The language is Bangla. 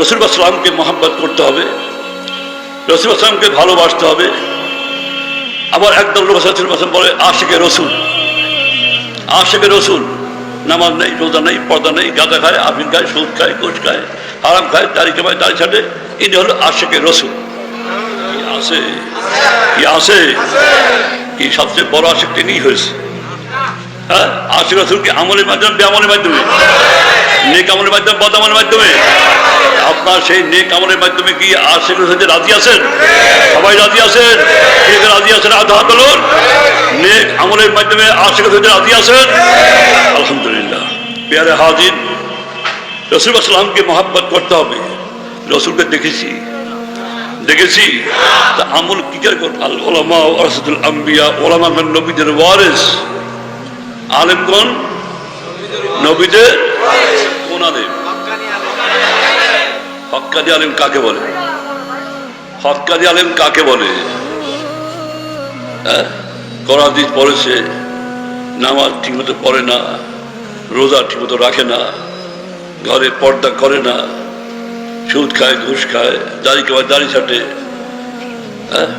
রসুল আসলামকে মহাব্বত করতে হবে। রসুল আসলামকে ভালোবাসতে হবে। আবার একদল লোক রসুল আসলাম বলে, আশেকে রসুল। আশেকে রসুল। নামাজ নেই, রোজা নেই, পর্দা নেই গাঁদা খায়, আফিন খায়, সুদ খায় কোচ খায়, হারাম খায়, দাড়ি কামায়, দাড়ি ছাড়ে ইনি হলো আশেকে রসুল। আছে? কি আছে? কি সবচেয়ে বড় আশেক তিনিই হয়েছে। হ্যাঁ? আশেক রসুল কি আমলের মাধ্যমে, বেআমলের মাধ্যমে। নেক আমলের মাধ্যমে, বদ আমলের মাধ্যমে? আপনার সেই নেক আমলের মাধ্যমে কি আশেক রসুলতে রাজি আছেন? সবাই রাজি আছেন? কে রাজি আছেন? আধা তোলুন। নেক আমলের মাধ্যমে আশেক রসুলতে রাজি আছেন? আলহামদুলিল্লাহ। পেয়ারে হাজির। রসুল আসলামকে মহাব্বত করতে হবে। রসুলকে দেখেছি। দেখেছি? তা আমল কি করে আল ওলামা ওরাসুল আম্বিয়া ওলামা নবীদের ওয়ারেস। আলেমগণ নবীদের কোন আলেম হক্কাদি আলেম কাকে বলে? হক্কাদি আলেম কাকে বলে? হ্যাঁ? করাদিস পড়েছে নামাজ ঠিকমতো পড়ে না, রোজা ঠিকমতো রাখে না, ঘরে পর্দা করে না, সুদ খায়, ঘুষ খায়, দাড়ি কেবার দাড়ি ছাটে হ্যাঁ?